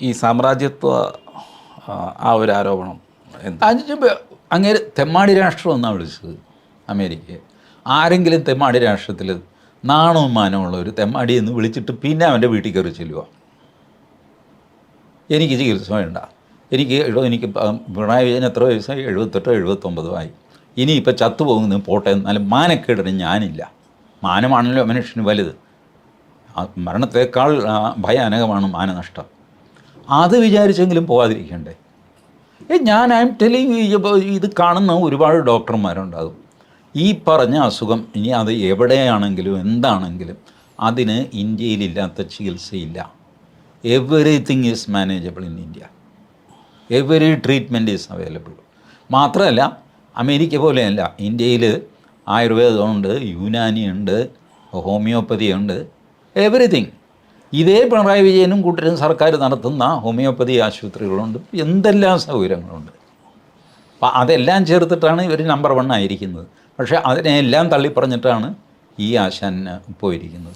ഈ സാമ്രാജ്യത്വ ആ, ഒരു ആരോപണം എന്താ? അങ്ങനെ തെമ്മാടി രാഷ്ട്രം എന്നാണ് വിളിച്ചത് അമേരിക്കയെ? ആരെങ്കിലും തെമ്മാടി രാഷ്ട്രത്തിൽ നാണവും മാനമുള്ള ഒരു തെമ്മാടി എന്ന് വിളിച്ചിട്ട് പിന്നെ അവന്റെ വീട്ടിൽ കയറി ചെല്ലുക എനിക്ക് ചികിത്സ വേണ്ട. എനിക്ക് എനിക്ക് പിണറായി വിജയൻ എത്ര വയസ്സായി? എഴുപത്തെട്ടോ എഴുപത്തൊമ്പതോ ആയി. ഇനി ഇപ്പം ചത്തുപോകുന്ന പോട്ടെ എന്നാലും മാനക്കേടിന് ഞാനില്ല. മാനമാണല്ലോ മനുഷ്യന് വലുത്. മരണത്തേക്കാൾ ഭയാനകമാണ് മാനനഷ്ടം. അത് വിചാരിച്ചെങ്കിലും പോകാതിരിക്കണ്ടേ ഏ ഞാൻ ഐ എം ടെലിങ് ഇത് കാണുന്ന ഒരുപാട് ഡോക്ടർമാരുണ്ടാകും. ഈ പറഞ്ഞ അസുഖം ഇനി അത് എവിടെയാണെങ്കിലും എന്താണെങ്കിലും അതിന് ഇന്ത്യയിലില്ലാത്ത ചികിത്സയില്ല. Everything is manageable in India every treatment is available മാത്രമല്ല അമേരിക്ക പോലെയല്ല ഇന്ത്യയിൽ ആയുർവേദമുണ്ട് യുനാനി ഉണ്ട് ഹോമിയോപ്പതി ഉണ്ട് എവറിത്തിങ് ഇതേ പിണറായി വിജയനും കൂട്ടരും സർക്കാർ നടത്തുന്ന ഹോമിയോപ്പതി ആശുപത്രികളുണ്ട്. എന്തെല്ലാം സൗകര്യങ്ങളുണ്ട്? അപ്പം അതെല്ലാം ചേർത്തിട്ടാണ് ഇവർ നമ്പർ വൺ ആയിരിക്കുന്നത്. പക്ഷേ അതിനെല്ലാം തള്ളിപ്പറഞ്ഞിട്ടാണ് ഈ ആശാൻ പോയിരിക്കുന്നത്.